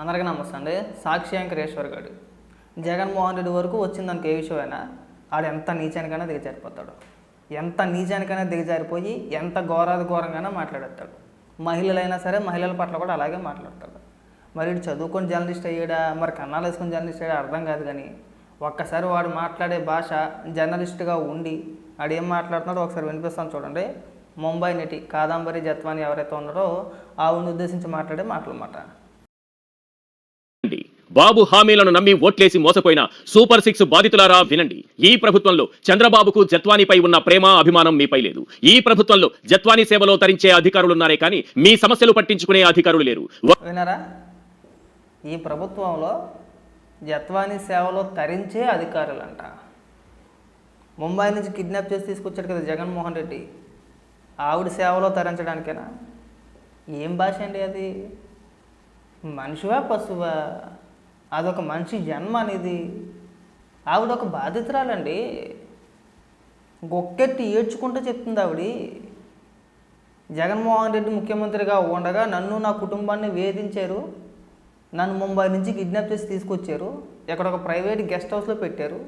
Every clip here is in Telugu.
అందరికీ నమస్తే అండి. సాక్షి వెంకటేశ్వర్ గారు. జగన్మోహన్ రెడ్డి వరకు వచ్చిన దానికి ఏ విషయమైనా ఆడు ఎంత నీచానికైనా దిగజారిపోతాడు. ఎంత నీచానికైనా దిగజారిపోయి ఎంత ఘోరాది ఘోరంగానే మాట్లాడేస్తాడు. మహిళలైనా సరే మహిళల పట్ల కూడా అలాగే మాట్లాడతాడు. మరి చదువుకొని జర్నలిస్ట్ అయ్యాడా? మరి కన్నాలు వేసుకొని జర్నలిస్ట్ అయ్యాడా? అర్థం కాదు కానీ ఒక్కసారి వాడు మాట్లాడే భాష జర్నలిస్ట్గా ఉండి ఆడు ఏం మాట్లాడుతున్నాడో ఒకసారి వినిపిస్తాను చూడండి. ముంబై నటి కాదంబరి జత్వాని ఎవరైతే ఉన్నారో ఆవిడని ఉద్దేశించి మాట్లాడే మాటలు మాట బాబు హామీలను నమ్మి ఓట్లేసి మోసపోయిన సూపర్ సిక్స్ బాధితులారా వినండి. ఈ ప్రభుత్వంలో చంద్రబాబుకు జత్వానిపై ఉన్న ప్రేమ అభిమానం మీపై లేదు. ఈ ప్రభుత్వంలో జత్వానీ సేవలో తరించే అధికారులున్నారే కానీ మీ సమస్యలు పట్టించుకునే అధికారులు లేరు. వినరా ఈ ప్రభుత్వంలో జత్వానీ సేవలో తరించే అధికారులంట. ముంబై నుంచి కిడ్నాప్ చేసి తీసుకొచ్చాడు కదా జగన్మోహన్ రెడ్డి. ఆవిడ సేవలో తరించడానికేనా? ఏం భాష అండి అది? మనిషివా పశువా? అదొక మనిషి జన్మ అనేది ఆవిడ ఒక బాధితురాలండి. గొక్కెట్టి ఏడ్చుకుంటూ చెప్తుంది ఆవిడ. జగన్మోహన్ రెడ్డి ముఖ్యమంత్రిగా ఉండగా నన్ను నా కుటుంబాన్ని వేధించారు. నన్ను ముంబై నుంచి కిడ్నాప్ చేసి తీసుకొచ్చారు. ఇక్కడ ఒక ప్రైవేట్ గెస్ట్ హౌస్లో పెట్టారు.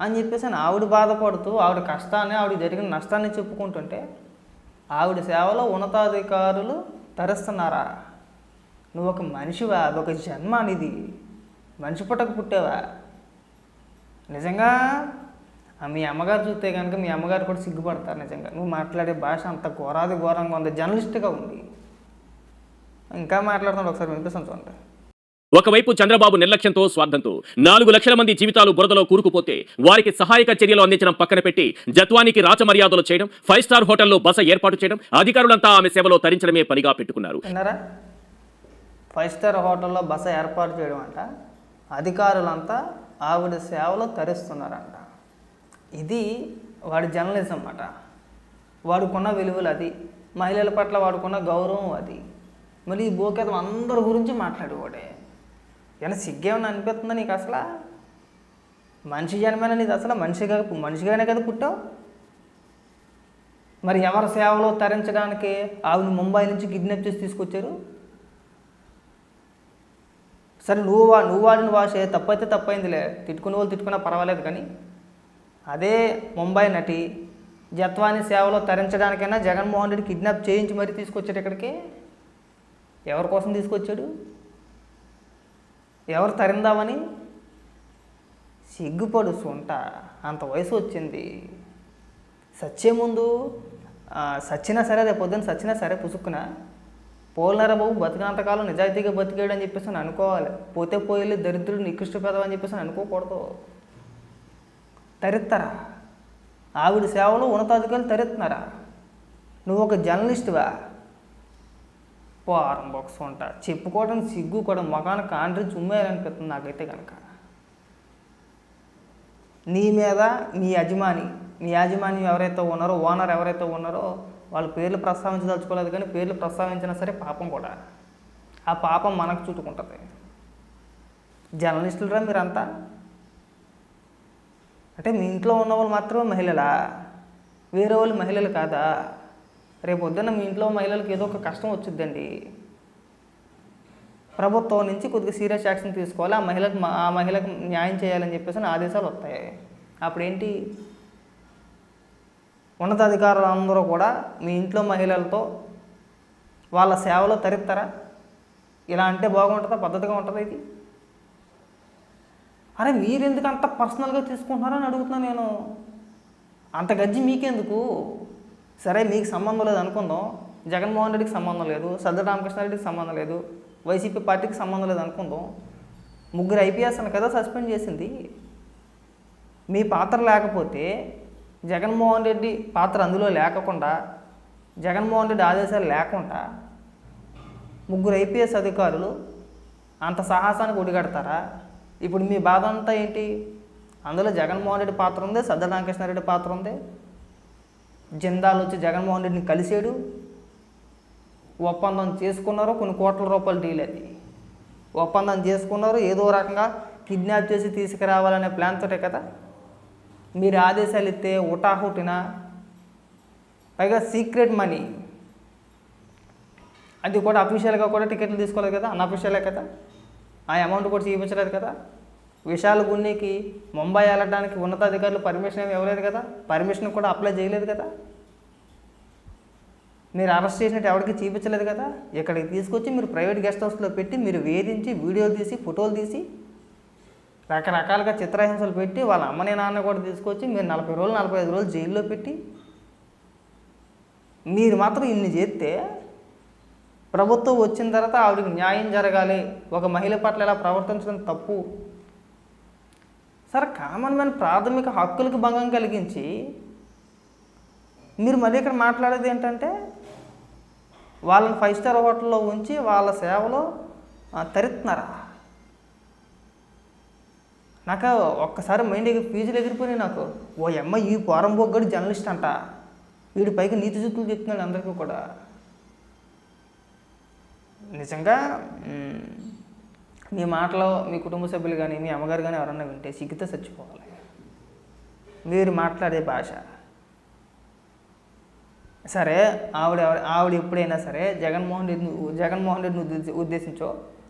అని చెప్పేసి ఆవిడ బాధపడుతూ ఆవిడ కష్టాన్ని ఆవిడ జరిగిన నష్టాన్ని చెప్పుకుంటుంటే ఆవిడ సేవలో ఉన్నతాధికారులు తరిస్తున్నారా? నువ్వు ఒక మనిషివా? అదొక జన్మ అనేది మనిషి పుట్టక పుట్టావా? నిజంగా? మీ అమ్మగారు చూస్తే కనుక మీ అమ్మగారు కూడా సిగ్గుపడతారు నిజంగా. నువ్వు మాట్లాడే భాష అంత ఘోరాది ఘోరంగా ఉంది. జర్నలిస్ట్గా ఉంది. ఇంకా మాట్లాడుతున్నాడు ఒకసారి వినిపిస్తాను చూడండి. ఒకవైపు చంద్రబాబు నిర్లక్ష్యంతో స్వార్థంతో నాలుగు లక్షల మంది జీవితాలు బురదలో కూరుకుపోతే వారికి సహాయక చర్యలు అందించడం పక్కన పెట్టి జత్వానికి రాచమర్యాదలు చేయడం ఫైవ్ స్టార్ హోటల్లో బస ఏర్పాటు చేయడం అధికారులంతా ఆమె సేవలో తరించడమే పనిగా పెట్టుకున్నారు. ఫైవ్ స్టార్ హోటల్లో బస ఏర్పాటు చేయడం అంట అధికారులంతా ఆవిడ సేవలో తరిస్తున్నారంట. ఇది వాడి జర్నలిజం అన్నమాట వాడుకున్న విలువలు అది. మహిళల పట్ల వాడుకున్న గౌరవం అది. మళ్ళీ ఈ బోకేతం అందరి గురించి మాట్లాడేవాడే. ఏమైనా సిగ్గేమని అనిపిస్తుందా నీకు అసలు? మనిషి జన్మేనా నీది అసలు మనిషిగా మనిషిగానే కదా పుట్టావు? మరి ఎవరి సేవలో తరించడానికి ఆవిడ ముంబై నుంచి కిడ్నాప్ చేసి తీసుకొచ్చారు? సరే నువ్వు వా నువ్వు వాడిన భాష తప్పైతే తప్పైందిలే. తిట్టుకుని వాళ్ళు తిట్టుకున్నా పర్వాలేదు కానీ. అదే ముంబై నటి జత్వాని సేవలో తరించడానికైనా జగన్మోహన్ రెడ్డి కిడ్నాప్ చేయించి మరీ తీసుకొచ్చాడు ఇక్కడికి? ఎవరి కోసం తీసుకొచ్చాడు? ఎవరు తరిందామని? సిగ్గుపడు సొంట. అంత వయసు వచ్చింది. సచ్చే ముందు సచ్చినా సరే రేపు పొద్దున్న సచ్చినా సరే పుసుక్కున? పోలనరా బాబు బతికినంతకాలం నిజాయితీగా బతికాడు అని చెప్పేసి అని అనుకోవాలి. పోతే పోయి దరిద్రుడు నికృష్ట పెదవ అని చెప్పేసి అని అనుకోకూడదు. తరిస్తారా ఆవిడ సేవలో ఉన్నతాధికారులు తరిస్తున్నారా నువ్వు ఒక జర్నలిస్టువా? వారం బాక్స్ ఉంటా చెప్పుకోవడం సిగ్గు కూడా మగాన కాండ్రి చుమ్మేయాలనిపిస్తుంది నాకైతే కనుక నీ మీద నీ యజమాని నీ యజమాని ఎవరైతే ఉన్నారో ఓనర్ ఎవరైతే ఉన్నారో వాళ్ళ పేర్లు ప్రస్తావించదలుచుకోలేదు కానీ పేర్లు ప్రస్తావించినా సరే పాపం కూడా. ఆ పాపం మనకు చుట్టుకుంటుంది. జర్నలిస్టులరా మీరంతా? అంటే మీ ఇంట్లో ఉన్న వాళ్ళు మాత్రమే మహిళలా? వేరే వాళ్ళు మహిళలు కాదా? రేపు పొద్దున్న మీ ఇంట్లో మహిళలకు ఏదో ఒక కష్టం వచ్చిందండి ప్రభుత్వం నుంచి కొద్దిగా సీరియస్ యాక్షన్ తీసుకోవాలి. ఆ మహిళకు ఆ మహిళకు న్యాయం చేయాలని చెప్పేసి ఆదేశాలు వస్తాయి. అప్పుడేంటి? ఉన్నతాధికారులు అందరూ కూడా మీ ఇంట్లో మహిళలతో వాళ్ళ సేవలో తరిస్తారా ఇలా అంటే బాగుంటుందా? పద్ధతిగా ఉంటుందా ఇది? అరే మీరు ఎందుకు అంత పర్సనల్గా తీసుకుంటున్నారని అడుగుతున్నాను నేను. అంత గజ్జి మీకెందుకు? సరే మీకు సంబంధం లేదు అనుకుందాం. జగన్మోహన్ రెడ్డికి సంబంధం లేదు సజ్జ రామకృష్ణారెడ్డికి సంబంధం లేదు వైసీపీ పార్టీకి సంబంధం లేదు అనుకుందాం. ముగ్గురు ఐపీఎస్ అని కదా సస్పెండ్ చేసింది. మీ పాత్ర లేకపోతే జగన్మోహన్ రెడ్డి పాత్ర అందులో లేకుండా జగన్మోహన్ రెడ్డి ఆదేశాలు లేకుండా ముగ్గురు ఐపీఎస్ అధికారులు అంత సాహసానికి ఒడిగడతారా? ఇప్పుడు మీ బాధ అంతా ఏంటి? అందులో జగన్మోహన్ రెడ్డి పాత్ర ఉంది సజ్జల రామకృష్ణారెడ్డి పాత్ర ఉంది? జిందాల్ వచ్చి జగన్మోహన్ రెడ్డిని కలిసాడు ఒప్పందం చేసుకున్నారు కొన్ని కోట్ల రూపాయల డీల్ అది ఒప్పందం చేసుకున్నారు ఏదో రకంగా కిడ్నాప్ చేసి తీసుకురావాలనే ప్లాన్ తోటే కదా? మీరు ఆదేశాలు ఇస్తే ఉటాహుటిన పైగా సీక్రెట్ మనీ. అది కూడా అఫీషియల్గా కూడా టికెట్లు తీసుకోలేదు కదా అన్అఫీషియలే కదా. ఆ అమౌంట్ కూడా చూపించలేదు కదా. విశాల్ గున్నీకి ముంబై వెళ్ళడానికి ఉన్నతాధికారులు పర్మిషన్ ఏమి ఇవ్వలేదు కదా. పర్మిషన్ కూడా అప్లై చేయలేదు కదా. మీరు అరెస్ట్ చేసినట్టు ఎవరికి చూపించలేదు కదా. ఇక్కడికి తీసుకొచ్చి మీరు ప్రైవేట్ గెస్ట్ హౌస్లో పెట్టి మీరు వేధించి వీడియోలు తీసి ఫోటోలు తీసి రకరకాలుగా చిత్రహింసలు పెట్టి వాళ్ళ అమ్మని నాన్న కూడా తీసుకొచ్చి మీరు నలభై రోజులు నలభై ఐదు రోజులు జైల్లో పెట్టి మీరు మాత్రం ఇన్ని చేస్తే ప్రభుత్వం వచ్చిన తర్వాత ఆవిడకి న్యాయం జరగాలి ఒక మహిళ పట్ల ఇలా ప్రవర్తించడం తప్పు. సరే కామన్ మ్యాన్ ప్రాథమిక హక్కులకు భంగం కలిగించి మీరు మళ్ళీ ఇక్కడ మాట్లాడేది ఏంటంటే వాళ్ళని ఫైవ్ స్టార్ హోటల్లో ఉంచి వాళ్ళ సేవలో ఆ, తరిస్తున్నారా నాకు ఒక్కసారి మైండ్ ఎగిరి ఫీజులు ఎగిరిపోయినాయి నాకు. ఓ అమ్మ ఈ పోరం బొగ్గడు జర్నలిస్ట్ అంట. వీడి పైకి నీతి జుత్తులు చెప్తున్నాడు అందరికీ కూడా. నిజంగా మీ మాటలో మీ కుటుంబ సభ్యులు కానీ మీ అమ్మగారు కానీ ఎవరన్నా వింటే సిగ్గుతో చచ్చిపోవాలి. మీరు మాట్లాడే భాష. సరే ఆవిడ ఆవిడ ఎప్పుడైనా సరే జగన్మోహన్ రెడ్డి జగన్మోహన్ రెడ్డిని ఉద్దేశించో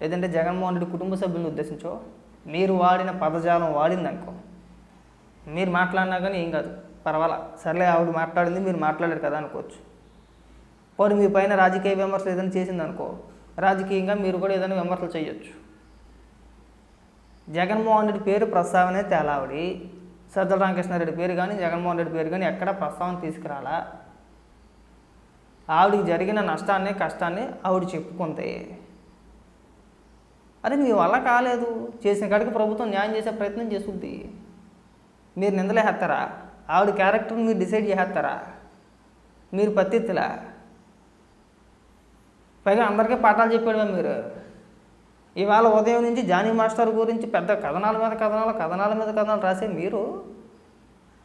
లేదంటే జగన్మోహన్ రెడ్డి కుటుంబ సభ్యులను ఉద్దేశించో మీరు వాడిన పదజాలం వాడింది అనుకో మీరు మాట్లాడినా కానీ ఏం కాదు. పర్వాలా. సర్లే ఆవిడ మాట్లాడింది మీరు మాట్లాడారు కదా అనుకోవచ్చు. పోనీ మీ పైన రాజకీయ విమర్శలు ఏదైనా చేసింది అనుకో రాజకీయంగా మీరు కూడా ఏదైనా విమర్శలు చేయొచ్చు. జగన్మోహన్ రెడ్డి పేరు ప్రస్తావనే తేలావిడి సజ్జల రామకృష్ణారెడ్డి పేరు కానీ జగన్మోహన్ రెడ్డి పేరు కానీ ఎక్కడ ప్రస్తావన తీసుకురాలా? ఆవిడికి జరిగిన నష్టాన్ని కష్టాన్ని ఆవిడ చెప్పుకుంది అరే మీ వల్ల కాలేదు. చేసిన కాడికి ప్రభుత్వం న్యాయం చేసే ప్రయత్నం చేస్తుంది. మీరు నిందలేస్తారా ఆవిడ క్యారెక్టర్ని మీరు డిసైడ్ చేస్తారా మీరు పత్తిత్తులా? పైగా అందరికీ పాఠాలు చెప్పాడుగా మీరు. ఇవాళ ఉదయం నుంచి జానీ మాస్టర్ గురించి పెద్ద కథనాల మీద కథనాలు కథనాల మీద కథనాలు రాసే మీరు?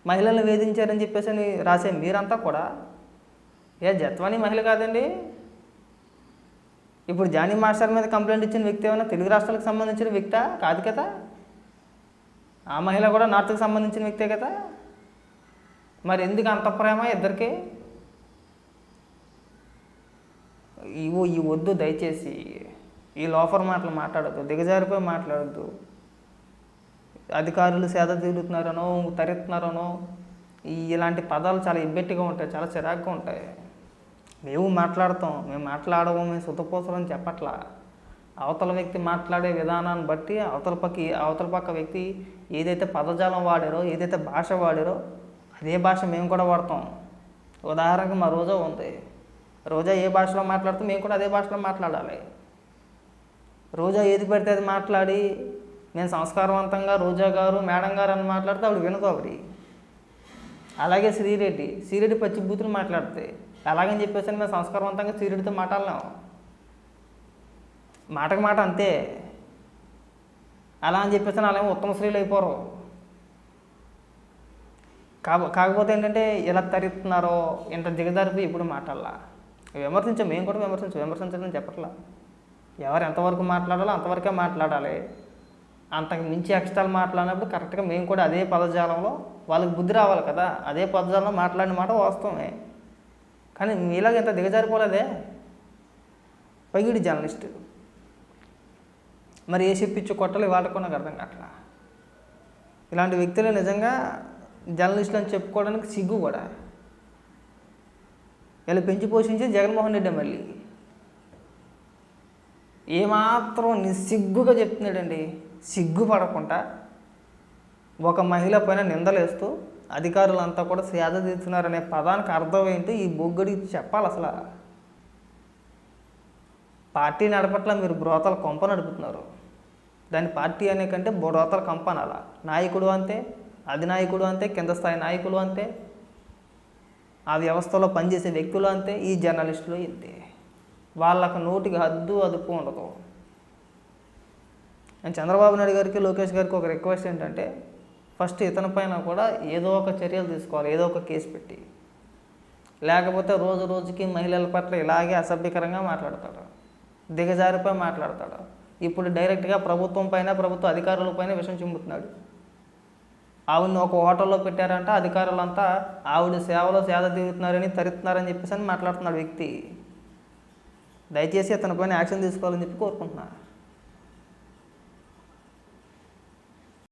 మహిళలను వేధించారని చెప్పేసి అని రాసే మీరంతా కూడా? ఏ జత్వాని మహిళ కాదండి? ఇప్పుడు జానీ మాస్టర్ మీద కంప్లైంట్ ఇచ్చిన వ్యక్తి ఏమైనా తెలుగు రాష్ట్రాలకు సంబంధించిన వ్యక్తా? కాదు కదా. ఆ మహిళ కూడా నార్త్కి సంబంధించిన వ్యక్తే కదా. మరి ఎందుకు అంత ప్రేమ ఇద్దరికి? ఇవో ఈ వద్దు దయచేసి. ఈ లోఫర్ మాటలు మాట్లాడద్దు. దిగజారిపోయి మాట్లాడద్దు. అధికారులు సేద తీరుతున్నారనో తరెత్తున్నారనో ఈ ఇలాంటి పదాలు చాలా ఇబ్బెట్టిగా ఉంటాయి చాలా చిరాకుగా ఉంటాయి. మేము మాట్లాడతాం మేము మాట్లాడము మేము సుతపోసలని చెప్పట్లా. అవతల వ్యక్తి మాట్లాడే విధానాన్ని బట్టి అవతల పక్క అవతల పక్క వ్యక్తి ఏదైతే పదజాలం వాడారో ఏదైతే భాష వాడారో అదే భాష మేము కూడా వాడతాం. ఉదాహరణకు మా రోజా ఉంది. రోజా ఏ భాషలో మాట్లాడుతూ మేము కూడా అదే భాషలో మాట్లాడాలి. రోజా ఏది పెడితే అది మాట్లాడి నేను సంస్కారవంతంగా రోజా గారు మేడం గారు అని మాట్లాడితే ఆవిడ వినదు అలాగే శ్రీరెడ్డి శ్రీరెడ్డి పచ్చిబూతులు బూతులు ఎలాగని చెప్పేసి మేము సంస్కారవంతంగా శ్రీరెడ్డితో మాట్లాడలేము మాటకు మాట అంతే. అలా అని చెప్పేసి అలా ఉత్తమ స్త్రీలు అయిపోరు. కాబ కాకపోతే ఏంటంటే ఎలా తరిస్తున్నారో ఇంత దిగజారిపోయి ఇప్పుడు మాట్లాడాల. విమర్శించాం మేము కూడా విమర్శించు విమర్శించడం చెప్పట్లా. ఎవరు ఎంతవరకు మాట్లాడాలో అంతవరకే మాట్లాడాలి. అంతకు మించి ఎక్స్ట్రాలు మాట్లాడినప్పుడు కరెక్ట్గా మేము కూడా అదే పదజాలంలో వాళ్ళకి బుద్ధి రావాలి కదా. అదే పదజాలంలో మాట్లాడిన మాట వాస్తవమే. కానీ మీలాగ ఎంత దిగజారిపోలేదే? పైగిడి జర్నలిస్ట్. మరి ఏ చెప్పించు కొట్టలు ఇవాళ కూడా నాకు అర్థం కావట్లా? ఇలాంటి వ్యక్తులు నిజంగా జర్నలిస్టులు అని చెప్పుకోవడానికి సిగ్గు కూడా. వీళ్ళు పెంచి పోషించి జగన్మోహన్ రెడ్డి మళ్ళీ. ఏమాత్రం నిస్సిగ్గుగా చెప్తున్నాడండి. సిగ్గు పడకుండా ఒక మహిళ పైన నిందలేస్తూ అధికారులంతా కూడా సేద తీర్చున్నారనే పదానికి అర్థం ఏంటి? ఈ బొగ్గడికి చెప్పాలి అసలు. పార్టీ నడపట్ల మీరు బ్రోతల కొంప నడుపుతున్నారు. దాని పార్టీ అనే కంటే బ్రోతల కంప అనాల? నాయకుడు అంతే అధినాయకుడు అంతే కింద స్థాయి నాయకులు అంతే ఆ వ్యవస్థలో పనిచేసే వ్యక్తులు అంతే ఈ జర్నలిస్టులు ఇంతే. వాళ్ళకు నోటికి హద్దు అదుపు ఉండదు. నేను చంద్రబాబు నాయుడు గారికి లోకేష్ గారికి ఒక రిక్వెస్ట్ ఏంటంటే ఫస్ట్ ఇతని పైన కూడా ఏదో ఒక చర్యలు తీసుకోవాలి ఏదో ఒక కేసు పెట్టి. లేకపోతే రోజు రోజుకి మహిళల పట్ల ఇలాగే అసభ్యకరంగా మాట్లాడతాడు దిగజారిపై మాట్లాడతాడు. ఇప్పుడు డైరెక్ట్గా ప్రభుత్వం పైన ప్రభుత్వ అధికారుల పైన విషం చిమ్ముతున్నాడు ఆవిడని ఒక హోటల్లో పెట్టారంటే అధికారులంతా ఆవిడ సేవలో సేద తీరుతున్నారని తరుతున్నారని చెప్పేసి అని మాట్లాడుతున్నాడు వ్యక్తి. దయచేసి అతని పైన యాక్షన్ తీసుకోవాలని చెప్పి కోరుకుంటున్నాను.